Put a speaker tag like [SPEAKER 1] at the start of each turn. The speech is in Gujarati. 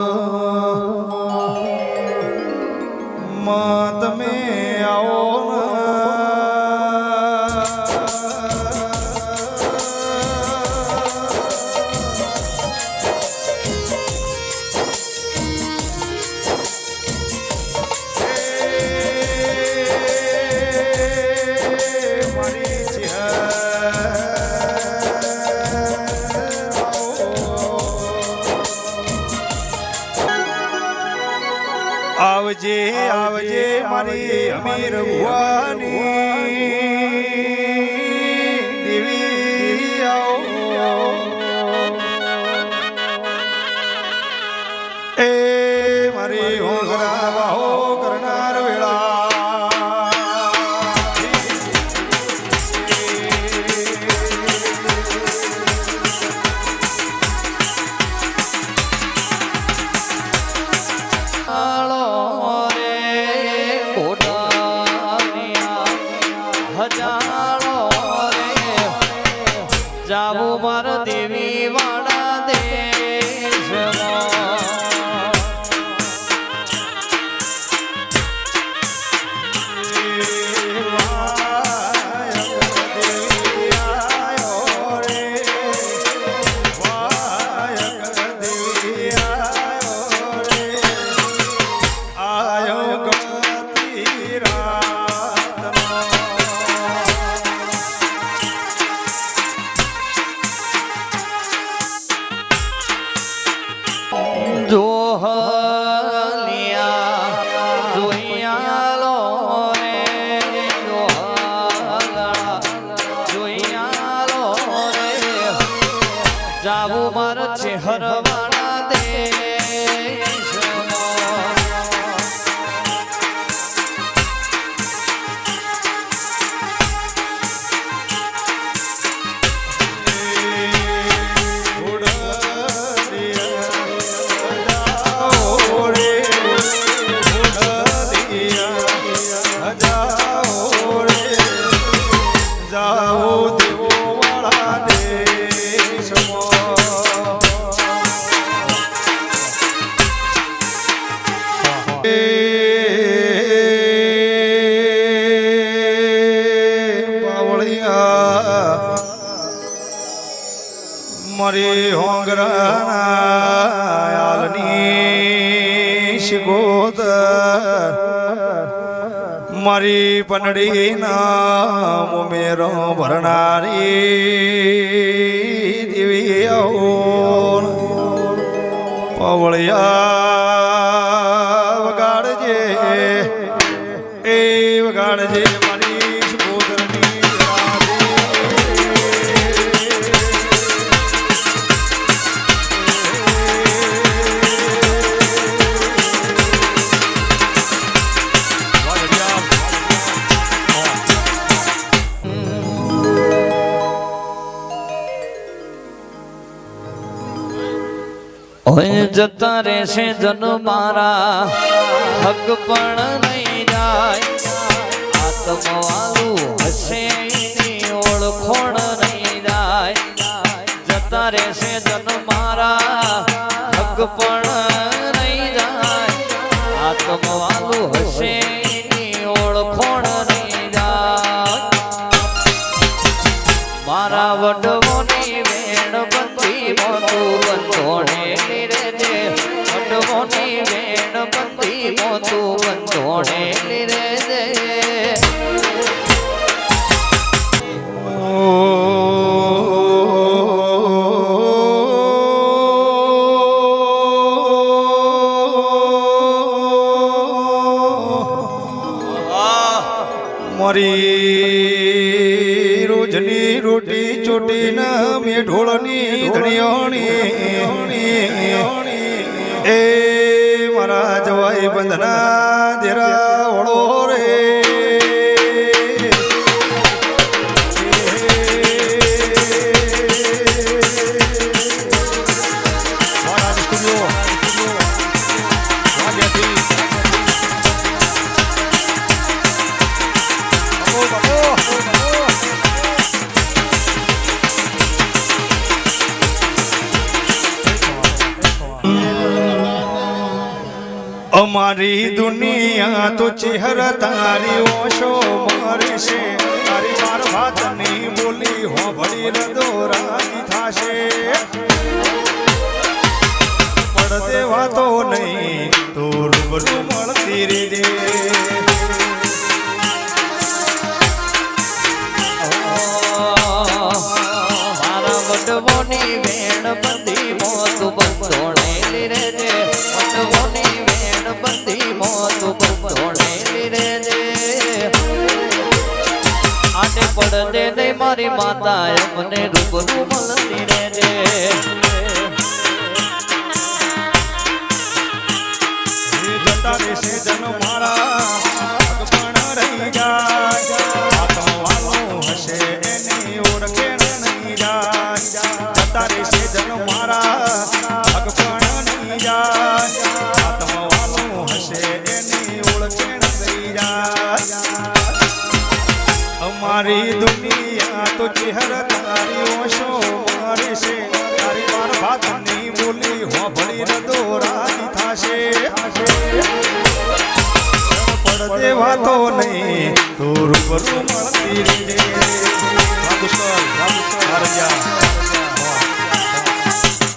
[SPEAKER 1] માં આવજે આવજે મારી અમીર ભુવાની. બાવળિયા મરી હોંગરાની શિગોદર મારી પનડી નામ મેરો ભરનારી દેવી પવળિયા વગાડજે એ વગાડજે.
[SPEAKER 2] ઓય જતા રહેશે જન મારા હક પણ નહીં જાય. આત્મવાળું હશે મારી
[SPEAKER 1] રોજની રોટી ચોટીને મેં ઢોળની ધણિયોણી એ ಬಂಧನ ದಿರಾ અમારી દુનિયા, તો ચહેરા તારી ઓછો મારી છે તારી માર ભાતની બોલી હોભળી રદોરાની થાશે. પડદે વાતો નહીં, તો રૂબરૂ મળતી રીતે
[SPEAKER 2] મારા વડવોની વેણ બંધી મોતું બંધોણે લીરે મારી માતા મને રૂબરૂ મળતી રહેજે
[SPEAKER 1] એ જતા રહેશે જન મારા ભગવાન રહી જાય. આતો અમારી દુનિયા તો ચહેર તારી ઓશો મારી છે. તારી માર ભાતની બોલી હોભળી રદોરાની થાશે. પડતે વાતો નહીં, તો રૂબરૂ મળતી રે રામકૃષ્ણ રામકૃષ્ણ હરજા